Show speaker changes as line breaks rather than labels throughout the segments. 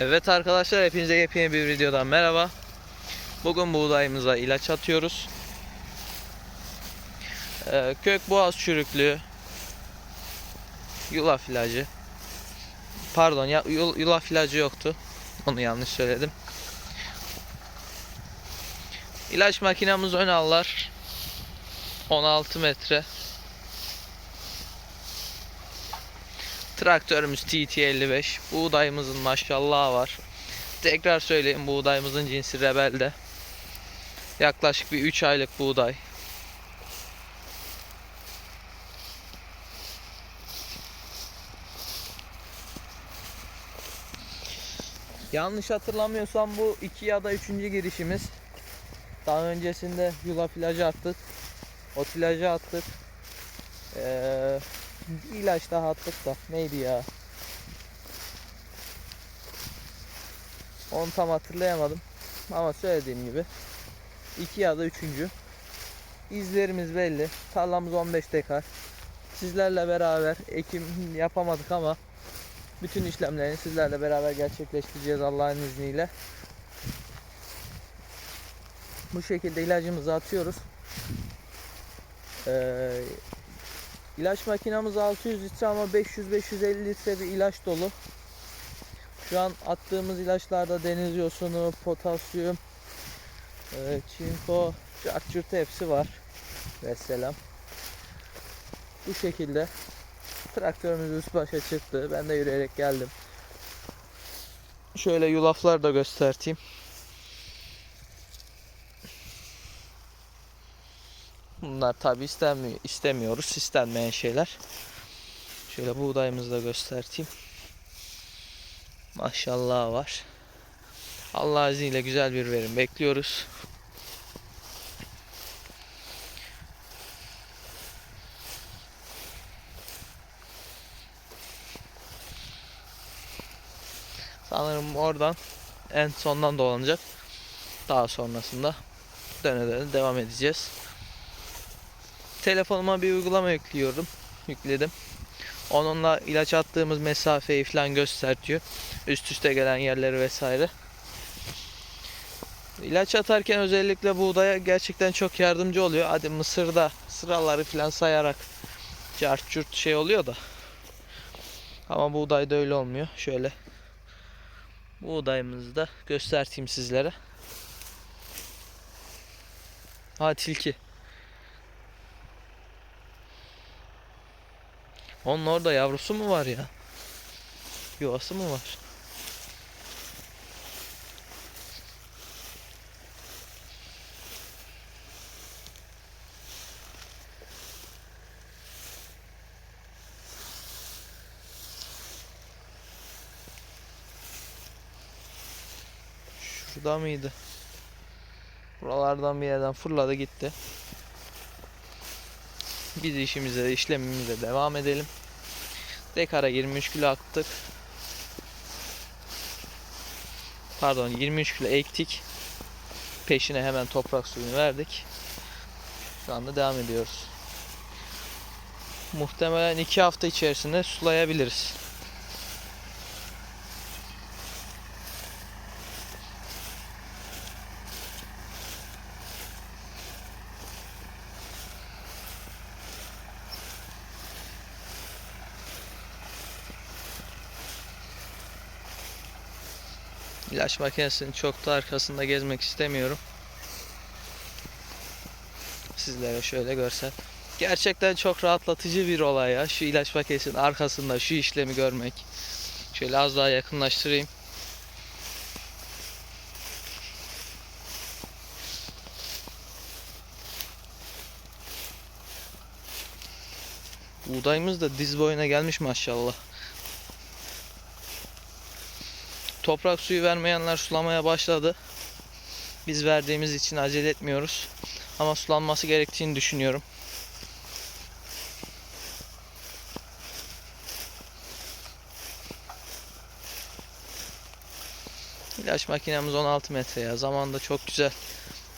Evet arkadaşlar hepinize yepyeni bir videodan merhaba. Bugün buğdayımıza ilaç atıyoruz. Ee, kök boğaz çürüklüğü, yulaf ilacı. Pardon ya yul- yulaf ilacı yoktu. Onu yanlış söyledim. İlaç makinamız ön allar 16 metre. Traktörümüz TT55. Buğdayımızın maşallahı var. Tekrar söyleyeyim buğdayımızın cinsi Rebel'de. Yaklaşık bir 3 aylık buğday. Yanlış hatırlamıyorsam bu iki ya da üçüncü girişimiz. Daha öncesinde yulaf ilacı attık. Ot ilacı attık. Ee, bir ilaç daha attık da neydi ya? Onu tam hatırlayamadım. Ama söylediğim gibi iki ya da üçüncü. İzlerimiz belli. Tarlamız 15 dekar. Sizlerle beraber ekim yapamadık ama bütün işlemlerini sizlerle beraber gerçekleştireceğiz Allah'ın izniyle. Bu şekilde ilacımızı atıyoruz. Ee, ilaç makinamız 600 litre ama 500-550 litre bir ilaç dolu. Şu an attığımız ilaçlarda deniz yosunu, potasyum, e, çinko, cart hepsi var. Vesselam. Bu şekilde traktörümüz üst başa çıktı. Ben de yürüyerek geldim. Şöyle yulaflar da göstereyim. Bunlar tabi istenmiyor, istemiyoruz. istenmeyen şeyler. Şöyle buğdayımızı da göstereyim. Maşallah var. Allah izniyle güzel bir verim bekliyoruz. Sanırım oradan en sondan dolanacak. Daha sonrasında döne döne devam edeceğiz. Telefonuma bir uygulama yüklüyorum. Yükledim. Onunla ilaç attığımız mesafeyi falan gösteriyor. Üst üste gelen yerleri vesaire. İlaç atarken özellikle buğdaya gerçekten çok yardımcı oluyor. Hadi mısırda sıraları falan sayarak cart curt şey oluyor da. Ama buğdayda öyle olmuyor. Şöyle buğdayımızı da göstereyim sizlere. Ha tilki. Onun orada yavrusu mu var ya? Yuvası mı var? Şurada mıydı? Buralardan bir yerden fırladı gitti. Biz işimize, işlemimize devam edelim. Dekara 23 kilo attık. Pardon 23 kilo ektik. Peşine hemen toprak suyunu verdik. Şu anda devam ediyoruz. Muhtemelen 2 hafta içerisinde sulayabiliriz. İlaç makinesinin çok da arkasında gezmek istemiyorum. Sizlere şöyle görsel. Gerçekten çok rahatlatıcı bir olay ya. Şu ilaç makinesinin arkasında şu işlemi görmek. Şöyle az daha yakınlaştırayım. Buğdayımız da diz boyuna gelmiş maşallah. Toprak suyu vermeyenler sulamaya başladı. Biz verdiğimiz için acele etmiyoruz. Ama sulanması gerektiğini düşünüyorum. İlaç makinemiz 16 metre ya. Zamanında çok güzel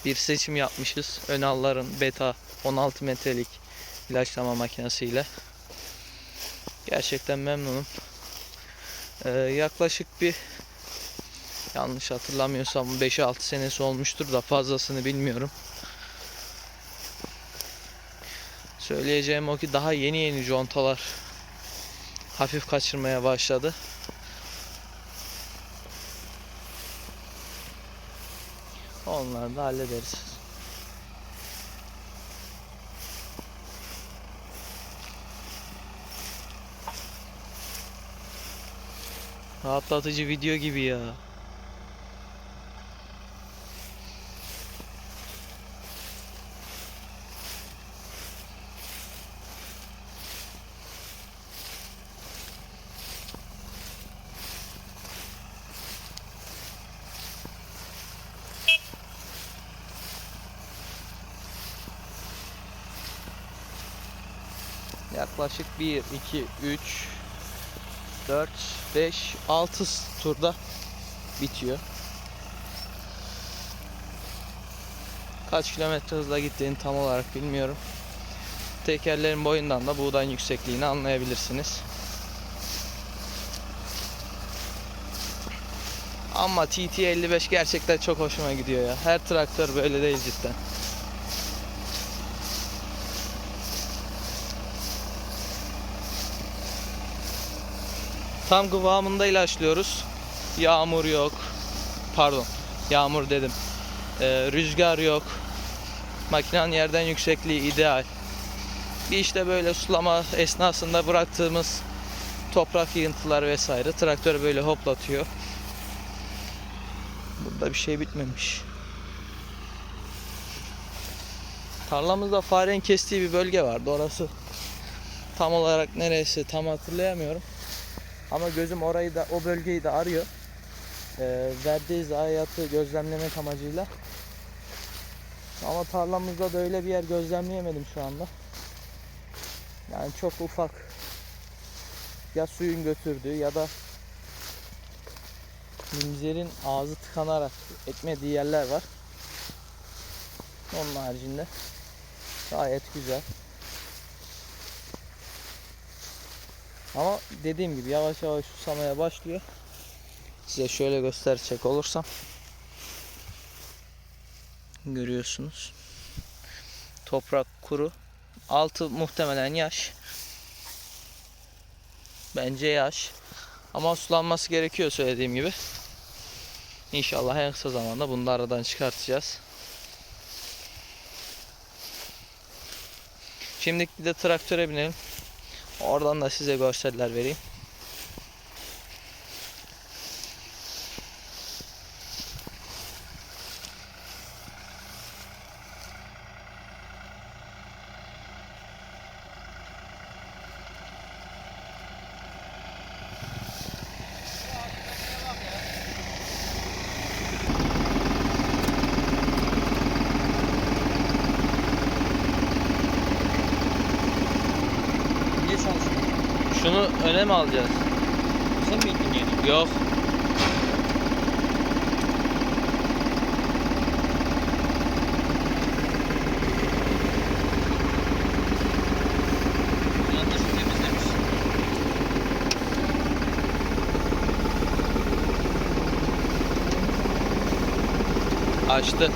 bir seçim yapmışız. Önalların beta 16 metrelik ilaçlama makinesiyle. Gerçekten memnunum. Ee, yaklaşık bir Yanlış hatırlamıyorsam 5-6 senesi olmuştur da fazlasını bilmiyorum. Söyleyeceğim o ki daha yeni yeni contalar hafif kaçırmaya başladı. Onları da hallederiz. Rahatlatıcı video gibi ya. Yaklaşık 1, 2, 3, 4, 5, 6 turda bitiyor. Kaç kilometre hızla gittiğini tam olarak bilmiyorum. Tekerlerin boyundan da buğdayın yüksekliğini anlayabilirsiniz. Ama TT55 gerçekten çok hoşuma gidiyor ya. Her traktör böyle değil cidden. Tam kıvamında ilaçlıyoruz. Yağmur yok. Pardon. Yağmur dedim. Ee, rüzgar yok. Makinenin yerden yüksekliği ideal. Bir işte böyle sulama esnasında bıraktığımız toprak yığıntıları vesaire traktör böyle hoplatıyor. Burada bir şey bitmemiş. Tarlamızda farenin kestiği bir bölge vardı. Orası tam olarak neresi tam hatırlayamıyorum. Ama gözüm orayı da o bölgeyi de arıyor. Ee, verdiği zayiatı gözlemlemek amacıyla. Ama tarlamızda da öyle bir yer gözlemleyemedim şu anda. Yani çok ufak ya suyun götürdüğü ya da minzerin ağzı tıkanarak ekmediği yerler var. Onun haricinde gayet güzel. Ama dediğim gibi yavaş yavaş susamaya başlıyor. Size şöyle gösterecek olursam. Görüyorsunuz. Toprak kuru. Altı muhtemelen yaş. Bence yaş. Ama sulanması gerekiyor söylediğim gibi. İnşallah en kısa zamanda bunu da aradan çıkartacağız. Şimdi bir de traktöre binelim. Oradan da size görseller vereyim. Şunu öne mi alacağız?
Sen mi gittin yeni?
Yok.
Temizlemiş.
Açtı.